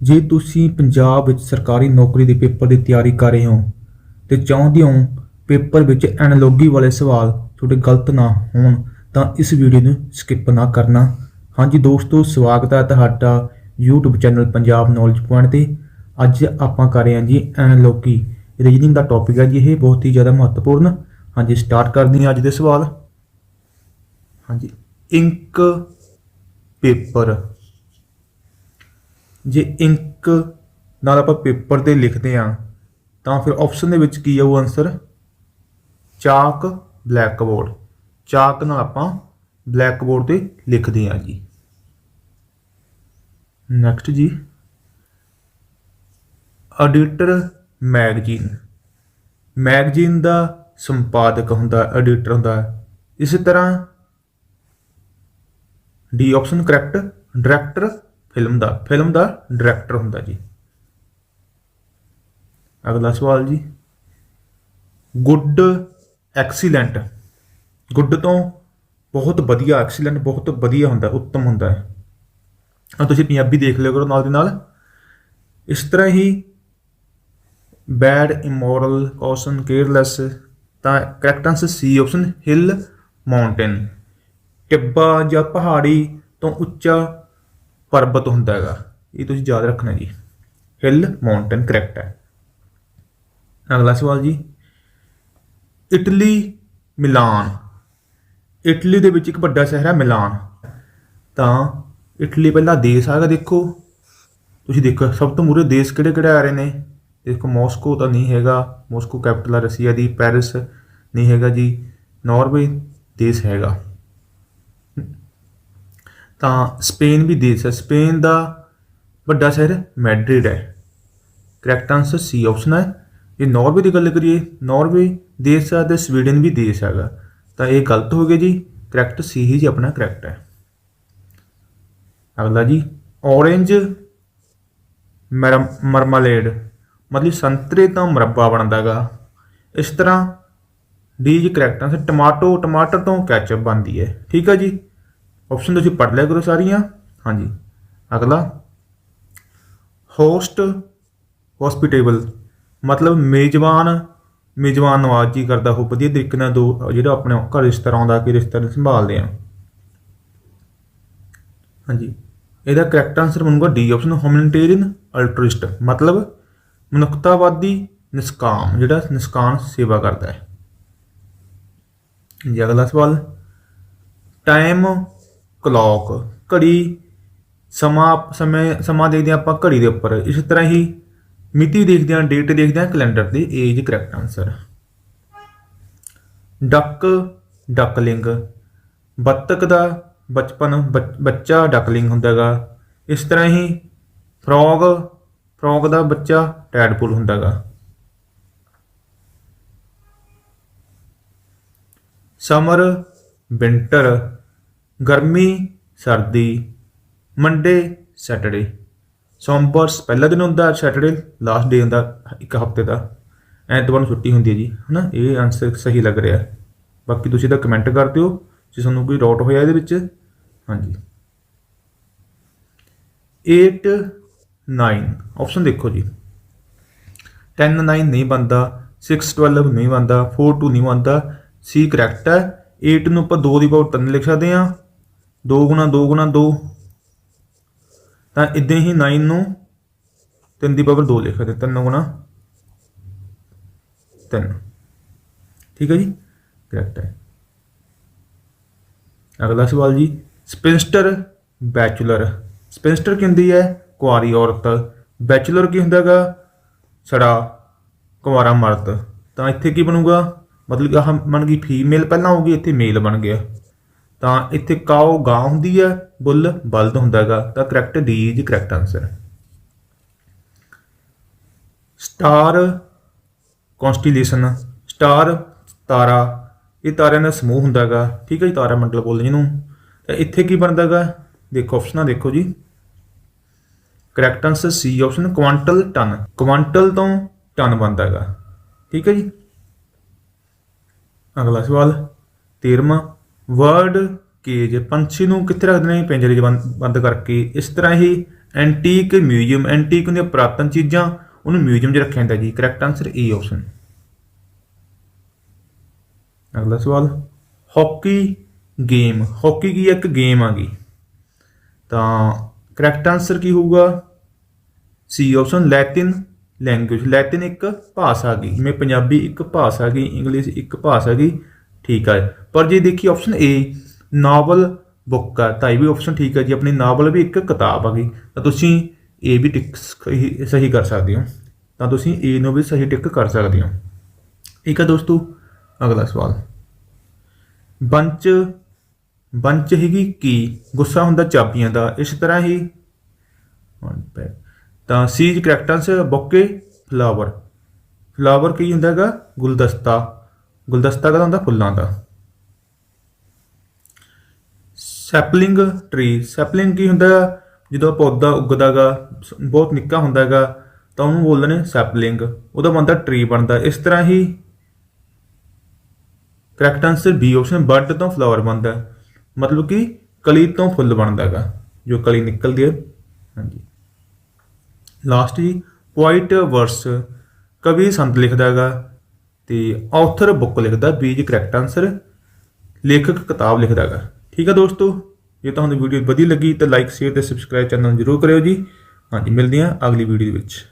ਜੇ ਤੁਸੀਂ ਪੰਜਾਬ ਵਿੱਚ ਸਰਕਾਰੀ ਨੌਕਰੀ ਦੇ ਪੇਪਰ ਦੀ ਤਿਆਰੀ ਕਰ ਰਹੇ ਹੋ ਤੇ ਚਾਹੁੰਦੇ ਹੋ ਪੇਪਰ ਵਿੱਚ ਐਨਾਲੋਗੀ ਵਾਲੇ ਸਵਾਲ ਤੁਹਾਡੇ ਗਲਤ ਨਾ ਹੋਣ, ਤਾਂ ਇਸ ਵੀਡੀਓ ਨੂੰ ਸਕਿਪ ਨਾ ਕਰਨਾ। ਹਾਂਜੀ ਦੋਸਤੋ, ਸਵਾਗਤ ਹੈ ਤੁਹਾਡਾ YouTube channel Punjab knowledge point ਤੇ। ਅੱਜ ਆਪਾਂ ਕਰ ਰਹੇ ਹਾਂ ਜੀ ਐਨਾਲੋਗੀ। ਰੀਜਨਿੰਗ ਦਾ ਟੌਪਿਕ ਹੈ ਜੀ ਇਹ, ਬਹੁਤ ਹੀ ਜ਼ਿਆਦਾ ਮਹੱਤਵਪੂਰਨ। ਹਾਂਜੀ ਸਟਾਰਟ ਕਰਦੇ ਹਾਂ ਅੱਜ ਦੇ ਸਵਾਲ। ਹਾਂਜੀ ਇੰਕ ਪੇਪਰ। ਜੇ ਇੰਕ ਨਾਲ ਆਪਾਂ ਪੇਪਰ ਤੇ ਲਿਖਦੇ ਆ ਤਾਂ ਫਿਰ ਆਪਸ਼ਨ ਦੇ ਵਿੱਚ ਕੀ ਆਊ answer chalk black board chalk ਨਾਲ ਆਪਾਂ ਬਲੈਕ ਬੋਰਡ ਤੇ ਲਿਖਦੇ ਆ ਜੀ। ਨੈਕਸਟ ਜੀ। ਐਡੀਟਰ ਮੈਗਜ਼ੀਨ ਮੈਗਜ਼ੀਨ ਦਾ ਸੰਪਾਦਕ ਹੁੰਦਾ ਐਡੀਟਰ ਹੁੰਦਾ। ਇਸੇ ਤਰ੍ਹਾਂ D option correct director film ਦਾ ਫਿਲਮ ਦਾ ਡਾਇਰੈਕਟਰ ਹੁੰਦਾ ਜੀ। ਅਗਲਾ ਸਵਾਲ ਜੀ। Good excellent. ਗੁੱਡ ਤੋਂ ਬਹੁਤ ਵਧੀਆ, ਐਕਸੀਲੈਂਟ ਬਹੁਤ ਵਧੀਆ ਹੁੰਦਾ, ਉੱਤਮ ਹੁੰਦਾ ਹੈ। ਆ ਤੁਸੀਂ ਪੰਜਾਬੀ ਦੇਖ ਲਿਓ ਕਰੋ ਨਾਲ ਦੇ ਨਾਲ। ਇਸ ਤਰ੍ਹਾਂ ਹੀ ਬੈਡ ਇਮੋਰਲ ਕੌਸ਼ਨ ਕੇਅਰਲੈਸ ਤਾਂ correct answer C option hill mountain ਟਿੱਬਾ ਜਾਂ ਪਹਾੜੀ ਤੋਂ ਉੱਚਾ ਪਰਬਤ ਹੁੰਦਾ ਹੈਗਾ। ਇਹ ਤੁਸੀਂ ਯਾਦ ਰੱਖਣਾ ਜੀ। ਹਿਲ ਮਾਊਂਟੇਨ ਕਰੈਕਟ ਹੈ। ਅਗਲਾ ਸਵਾਲ ਜੀ। ਇਟਲੀ ਮਿਲਾਨ। ਇਟਲੀ ਦੇ ਵਿੱਚ ਇੱਕ ਵੱਡਾ ਸ਼ਹਿਰ ਹੈ ਮਿਲਾਨ। ਤਾਂ ਇਟਲੀ ਪਹਿਲਾ ਦੇਸ਼ ਆਗਾ ਦੇਖੋ। ਤੁਸੀਂ ਦੇਖੋ, ਸਭ ਤੋਂ ਮੂਰੇ ਦੇਸ਼ ਕਿਹੜੇ ਕਿਹੜੇ ਆ ਰਹੇ ਨੇ? ਦੇਖੋ, ਮਾਸਕੋ ਤਾਂ ਨਹੀਂ ਹੈਗਾ। ਮਾਸਕੋ ਕੈਪੀਟਲ ਹੈ ਰਸ਼ੀਆ ਦੀ, ਪੈਰਿਸ ਨਹੀਂ ਹੈਗਾ ਜੀ। ਨਾਰਵੇ ਦੇਸ਼ ਹੈਗਾ। ਤਾਂ ਸਪੇਨ ਵੀ ਦੇਸ਼ ਹੈ। ਸਪੇਨ ਦਾ ਵੱਡਾ ਸ਼ਹਿਰ ਮੈਡਰਿਡ ਹੈ। ਕਰੈਕਟ ਆਨਸਰ ਸੀ ਆਪਸ਼ਨ ਹੈ। ਜੇ ਨਾਰਵੇ ਦੀ ਗੱਲ ਕਰੀਏ ਨਾਰਵੇ ਦੇਸ਼ ਹੈ ਤੇ ਸਵੀਡਨ ਵੀ ਦੇਸ਼ ਹੈਗਾ। ਤਾਂ ਇਹ ਗਲਤ ਹੋ ਗਿਆ ਜੀ। ਕਰੈਕਟ ਸੀ ਹੀ ਜੀ ਆਪਣਾ ਕਰੈਕਟ ਹੈ। ਅਗਲਾ ਜੀ ਔਰੇਂਜ ਮਰਮਲੇਡ। ਮਤਲਬ ਸੰਤਰੇ ਤੋਂ ਮੁਰੱਬਾ ਬਣਦਾਗਾ ਇਸ ਤਰ੍ਹਾਂ D G correct answer tomato, ਟਮਾਟਰ ਤੋਂ ਕੈਚਅਪ ਬਣਦੀ ਹੈ। ਠੀਕ ਹੈ ਜੀ। ਆਪਸ਼ਨ ਤੁਸੀਂ ਪੜ੍ਹ ਲਿਆ ਕਰੋ ਸਾਰੀਆਂ ਹਾਂਜੀ। ਅਗਲਾ। ਹੋਸਟ ਹਸਪੀਟੇਬਲ ਮਤਲਬ ਮੇਜ਼ਬਾਨ ਮੇਜ਼ਬਾਨ ਨਵਾਜ਼ੀ ਕਰਦਾ ਹੋ ਵਧੀਆ ਤਰੀਕੇ ਨਾਲ ਦੋ, ਜਿਹੜਾ ਆਪਣੇ ਘਰ ਰਿਸ਼ਤੇਦਾਰ ਆਉਂਦਾ ਕਿ ਰਿਸ਼ਤੇਦਾਰ ਨੂੰ ਸੰਭਾਲਦੇ ਆ। ਹਾਂਜੀ। ਇਹਦਾ ਕਰੈਕਟ ਆਨਸਰ ਬਣੂਗਾ ਡੀ ਆਪਸ਼ਨ ਹਿਊਮਨਿਟੇਰੀਅਨ ਅਲਟਰਿਸਟ ਮਤਲਬ ਮਨੁੱਖਤਾਵਾਦੀ ਨਿਸਕਾਮ, ਜਿਹੜਾ ਨਿਸਕਾਮ ਸੇਵਾ ਕਰਦਾ ਹੈ। ਜੀ ਅਗਲਾ ਸਵਾਲ। ਟਾਈਮ ਕਲੌਕ ਘੜੀ, ਸਮਾਂ, ਸਮੇਂ, ਸਮਾਂ ਦੇਖਦੇ ਹਾਂ ਆਪਾਂ ਘੜੀ ਦੇ ਉੱਪਰ। ਇਸ ਤਰ੍ਹਾਂ ਹੀ ਮਿਤੀ ਦੇਖਦੇ ਹਾਂ ਡੇਟ ਦੇਖਦੇ ਹਾਂ ਕੈਲੰਡਰ ਤੇ age correct answer duck duckling ਬੱਤਕ ਦਾ ਬਚਪਨ, ਬੱਚ- ਬੱਚਾ ਡਕਲਿੰਗ ਹੁੰਦਾਗਾ ਇਸ ਤਰ੍ਹਾਂ ਹੀ ਫਰੋਗ ਫਰੋਗ ਦਾ ਬੱਚਾ ਟੈਡਪੂਲ ਹੁੰਦਾਗਾ ਸਮਰ ਵਿੰਟਰ ਗਰਮੀ, ਸਰਦੀ ਮੰਡੇ ਸੈਟਰਡੇ ਸੋਮਵਾਰ ਪਹਿਲਾ ਦਿਨ ਹੁੰਦਾ ਸੈਟਰਡੇ ਲਾਸਟ ਡੇ ਹੁੰਦਾ ਇੱਕ ਹਫ਼ਤੇ ਦਾ। ਐਤਵਾਰ ਨੂੰ ਛੁੱਟੀ ਹੁੰਦੀ ਹੈ ਜੀ, ਹਨਾ? ਇਹ ਆਨਸਰ ਸਹੀ ਲੱਗ ਰਿਹਾ। ਬਾਕੀ ਤੁਸੀਂ ਤਾਂ ਕਮੈਂਟ ਕਰ ਦਿਓ ਜੇ ਤੁਹਾਨੂੰ ਕੋਈ ਡਾਊਟ ਹੋਇਆ ਇਹਦੇ ਵਿੱਚ। ਹਾਂਜੀ। 8 9 ਆਪਸ਼ਨ ਦੇਖੋ ਜੀ। 10 9 ਨਹੀਂ ਬੰਦਾ 6 12 ਨਹੀਂ ਬੰਦਾ 4 2 ਨਹੀਂ ਬੰਦਾ ਸੀ ਕਰੈਕਟ ਹੈ। 8 ਨੂੰ ਆਪਾਂ 2 ਦੀ ਪਾਵਰ 3 ਲਿਖ ਸਕਦੇ ਹਾਂ। 2 ਗੁਣਾ 2 ਗੁਣਾ 2 ਤਾਂ ਇਦਾਂ ਹੀ 9 ਨੂੰ 3 ਦੀ ਪਾਵਰ 2 ਲਿਖ ਸਕਦੇ 3 ਗੁਣਾ 3 ਠੀਕ ਹੈ ਜੀ? ਕਰੈਕਟ ਹੈ। ਅਗਲਾ ਸਵਾਲ ਜੀ ਸਪਿੰਸਟਰ ਬੈਚਲਰ ਸਪਿੰਸਟਰ ਕੀ ਹੁੰਦੀ ਹੈ? ਕੁਆਰੀ ਔਰਤ। ਬੈਚਲਰ ਕੀ ਹੁੰਦਾਗਾ ਛੜਾ ਕੁਆਰਾ ਮਰਦ। ਤਾਂ ਇੱਥੇ ਕੀ ਬਣੂਗਾ? ਮਤਲਬ ਆਹ ਬਣ ਗਈ ਫੀਮੇਲ ਪਹਿਲਾਂ ਹੋਊਗੀ ਇੱਥੇ ਮੇਲ ਬਣ ਗਿਆ। ਤਾਂ ਇੱਥੇ ਕਾਓ ਗਾਂ ਹੁੰਦੀ ਹੈ, ਬੁੱਲ ਬਲਦ ਹੁੰਦਾਗਾ ਤਾਂ correct D is correct answer star constellation star ਤਾਰਾ, ਇਹ ਤਾਰਿਆਂ ਦਾ ਸਮੂਹ ਹੁੰਦਾਗਾ ਠੀਕ ਹੈ ਜੀ, ਤਾਰਾ ਮੰਡਲ ਬੋਲਦੇ ਜਿਹਨੂੰ। ਤਾਂ ਇੱਥੇ ਕੀ ਬਣਦਾਗਾ ਦੇਖੋ ਆਪਸ਼ਨਾਂ ਦੇਖੋ ਜੀ। Correct answer C option quintal ton quintal ਤੋਂ ਟਨ ਬਣਦਾਗਾ ਠੀਕ ਹੈ ਜੀ। ਅਗਲਾ ਸਵਾਲ 13ਵਾਂ ਵਰਡ ਕੇਜ ਪੰਛੀ ਨੂੰ ਕਿੱਥੇ ਰੱਖਦੇ ਨੇ ਪਿੰਜਰੇ 'ਚ ਬੰਦ ਕਰਕੇ? ਇਸ ਤਰ੍ਹਾਂ ਹੀ ਐਂਟੀਕ ਮਿਊਜ਼ੀਅਮ ਐਂਟੀਕ ਹੁੰਦੀਆਂ ਪੁਰਾਤਨ ਚੀਜ਼ਾਂ, ਉਹਨੂੰ ਮਿਊਜ਼ੀਅਮ 'ਚ ਰੱਖਿਆ ਜਾਂਦਾ ਜੀ। ਕਰੈਕਟ ਆਨਸਰ ਏ ਆਪਸ਼ਨ ਅਗਲਾ ਸਵਾਲ। ਹਾਕੀ ਗੇਮ ਹਾਕੀ ਕੀ ਇੱਕ ਗੇਮ ਆ ਗਈ। ਤਾਂ ਕਰੈਕਟ ਆਨਸਰ ਕੀ ਹੋਊਗਾ? C option Latin language Latin ਇੱਕ ਭਾਸ਼ਾ ਗਈ। ਜਿਵੇਂ ਪੰਜਾਬੀ ਇੱਕ ਭਾਸ਼ਾ ਗਈ ਇੰਗਲਿਸ਼ ਇੱਕ ਭਾਸ਼ਾ ਗਈ। ਠੀਕ ਹੈ ਪਰ ਜੇ ਦੇਖੀ ਆਪਸ਼ਨ ਏ ਨਾਵਲ ਬੁੱਕ ਹੈ ਤਾਂ ਇਹ ਵੀ ਆਪਸ਼ਨ ਠੀਕ ਹੈ ਜੀ। ਆਪਣੀ ਨਾਵਲ ਵੀ ਇੱਕ ਕਿਤਾਬ ਆ ਗਈ। ਤਾਂ ਤੁਸੀਂ ਇਹ ਵੀ ਟਿਕ ਸਹੀ ਸਹੀ ਕਰ ਸਕਦੇ ਹੋ। ਤਾਂ ਤੁਸੀਂ ਏ ਨੂੰ ਵੀ ਸਹੀ ਟਿਕ ਕਰ ਸਕਦੇ ਹੋ। ਠੀਕ ਹੈ ਦੋਸਤੋ, ਅਗਲਾ ਸਵਾਲ। ਬੰਚ ਬੰਚ ਹੈਗੀ ਕੀ? ਗੁੱਸਾ ਹੁੰਦਾ ਚਾਬੀਆਂ ਦਾ। ਇਸ ਤਰ੍ਹਾਂ ਹੀ ਤਾਂ C's correct bouquet flower flower ਕੀ ਹੁੰਦਾ ਹੈਗਾ? ਗੁਲਦਸਤਾ। ਗੁਲਦਸਤਾ ਕਦਾ ਹੁੰਦਾ ਫੁੱਲਾਂ ਦਾ। ਸੈਪਲਿੰਗ ਟਰੀ ਸੈਪਲਿੰਗ ਕੀ ਹੁੰਦਾ? ਹੈਗਾ? ਜਦੋਂ ਪੌਦਾ ਉੱਗਦਾਗਾ, ਬਹੁਤ ਨਿੱਕਾ ਹੁੰਦਾ ਹੈਗਾ ਤਾਂ ਉਹਨੂੰ ਬੋਲਦੇ ਨੇ ਸੈਪਲਿੰਗ। ਉਹਦਾ ਬੰਦਾ ਟਰੀ ਬਣਦਾ। ਇਸ ਤਰ੍ਹਾਂ ਹੀ correct answer B option bird ਤੋਂ ਫਲਾਵਰ ਬਣਦਾ। ਮਤਲਬ ਕਿ ਕਲੀ ਤੋਂ ਫੁੱਲ ਬਣਦਾ ਹੈਗਾ ਜੋ ਕਲੀ ਨਿਕਲਦੀ ਹੈ। ਹਾਂਜੀ। ਲਾਸਟ ਜੀ, ਪੁਆਇਟ ਵਰਸ। ਕਵੀ ਸੰਤ ਲਿਖਦਾ ਹੈਗਾ ਤੇ ਆਥਰ ਬੁੱਕ ਲਿਖਦਾ ਬੀ ਜੀ ਕਰੈਕਟ ਆਨਸਰ ਲੇਖਕ ਕਿਤਾਬ ਲਿਖਦਾ ਹੈਗਾ ਠੀਕ ਹੈ ਦੋਸਤੋ? ਜੇ ਤੁਹਾਨੂੰ ਵੀਡੀਓ ਵਧੀਆ ਲੱਗੀ ਤਾਂ ਲਾਈਕ ਸ਼ੇਅਰ ਤੇ ਸਬਸਕ੍ਰਾਈਬ ਚੈਨਲ ਨੂੰ ਜਰੂਰ ਕਰਿਓ ਜੀ। ਹਾਂਜੀ, ਮਿਲਦੇ ਹਾਂ ਅਗਲੀ ਵੀਡੀਓ ਦੇ ਵਿੱਚ।